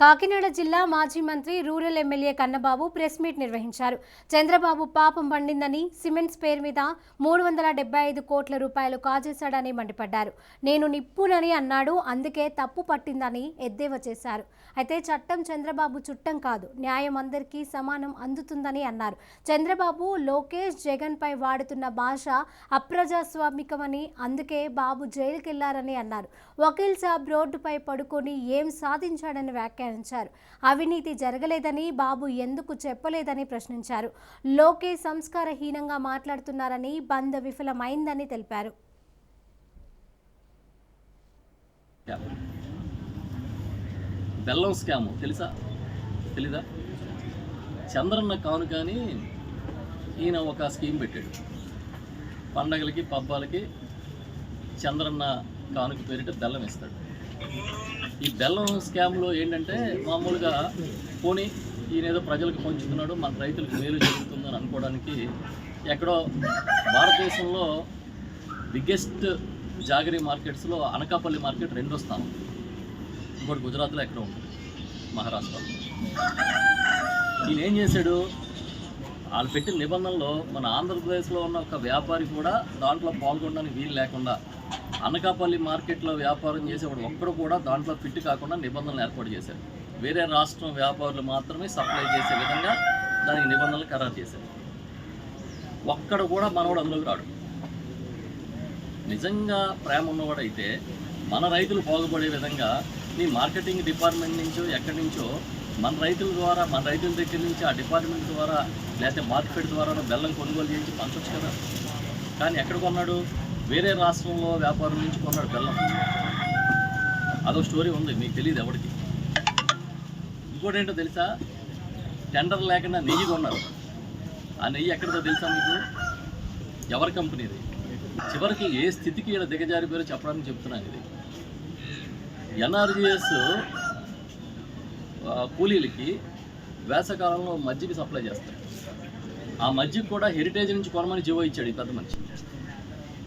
కాకినాడ జిల్లా మాజీ మంత్రి rural MLA Kannababu press meet నిర్వహించారు. చంద్రబాబు పాపం పండిందని సిమెంట్స్ పేరు మీద మూడు వందల డెబ్బై ఐదు కోట్ల రూపాయలు కాజేశాడని మండిపడ్డారు. నేను నిప్పునని అన్నాడు అందుకే తప్పు పట్టిందని ఎద్దేవా చేశారు. అయితే చట్టం చంద్రబాబు చుట్టం కాదు న్యాయం అందరికీ సమానం అందుతుందని అన్నారు. చంద్రబాబు లోకేష్ జగన్ పై వాడుతున్న భాష అప్రజాస్వామికమని అందుకే బాబు జైలుకెళ్ళారని అన్నారు. వకీల్ సాబ్ రోడ్డుపై పడుకొని ఏం సాధించాడని వ్యాఖ్యానించారు అవినీతి జరగలేదని బాబు ఎందుకు చెప్పలేదని ప్రశ్నించారు. లోకే సంస్కారహీనంగా మాట్లాడుతున్నారని బంద్ విఫలమైందని తెలిపారు. బెల్లం స్కామ్ తెలుసా? తెలీదా? చంద్రన్న కాను కానీ ఈయన ఒక స్కీమ్ పెట్టాడు. పండగలకి పబ్బాలకి చంద్రన్న కానుక పేరిట బెల్లం ఇస్తాడు. ఈ బెల్లం స్కామ్లో ఏంటంటే మామూలుగా పోనీ ఈయన ఏదో ప్రజలకు పంచుతున్నాడు మన రైతులకు మేలు జరుగుతుందని అనుకోవడానికి ఎక్కడో భారతదేశంలో బిగ్గెస్ట్ జాగరీ మార్కెట్స్లో అనకాపల్లి మార్కెట్ రెండో స్థానం. ఇంకోటి గుజరాత్లో ఎక్కడ ఉంటుంది మహారాష్ట్రలో. ఈయన ఏం చేశాడు? వాళ్ళు పెట్టిన నిబంధనలో మన ఆంధ్రప్రదేశ్లో ఉన్న ఒక వ్యాపారి కూడా దాంట్లో పాల్గొనడానికి వీలు లేకుండా అనకాపల్లి మార్కెట్లో వ్యాపారం చేసేవాడు ఒక్కడు కూడా దాంట్లో ఫిట్ కాకుండా నిబంధనలు ఏర్పాటు చేశారు వేరే రాష్ట్రం వ్యాపారులు మాత్రమే సప్లై చేసే విధంగా దానికి నిబంధనలు ఖరారు చేశారు. ఒక్కడు కూడా మనవాడు అందులోకి రాడు. నిజంగా ప్రేమ ఉన్నవాడైతే మన రైతులు బాగుపడే విధంగా నీ మార్కెటింగ్ డిపార్ట్మెంట్ నుంచో ఎక్కడి నుంచో మన రైతుల ద్వారా మన రైతుల దగ్గర నుంచి ఆ డిపార్ట్మెంట్ ద్వారా లేకపోతే మార్కెట్ ద్వారా బెల్లం కొనుగోలు చేయించి పంచవచ్చు కదా. కానీ ఎక్కడ కొన్నాడు? వేరే రాష్ట్రంలో వ్యాపారం నుంచి కొన్నాడు బెల్లం. అదో స్టోరీ ఉంది మీకు తెలియదు ఎవరికి. ఇంకోటి ఏంటో తెలుసా? టెండర్ లేకుండా నెయ్యి కొన్నారు. ఆ నెయ్యి ఎక్కడిదో తెలుసా మీకు? ఎవరి కంపెనీది చివరికి ఏ స్థితికి ఇలా దిగజారిపోయారో చెప్పడానికి చెప్తున్నాను ఇది. ఎన్ఆర్జిఎస్ కూలీలకి వేసవకాలంలో మజ్జిగ సప్లై చేస్తారు. ఆ మజ్జిగ కూడా హెరిటేజ్ నుంచి కొనమని జీవో ఇచ్చాడు ఈ పెద్ద మనిషి.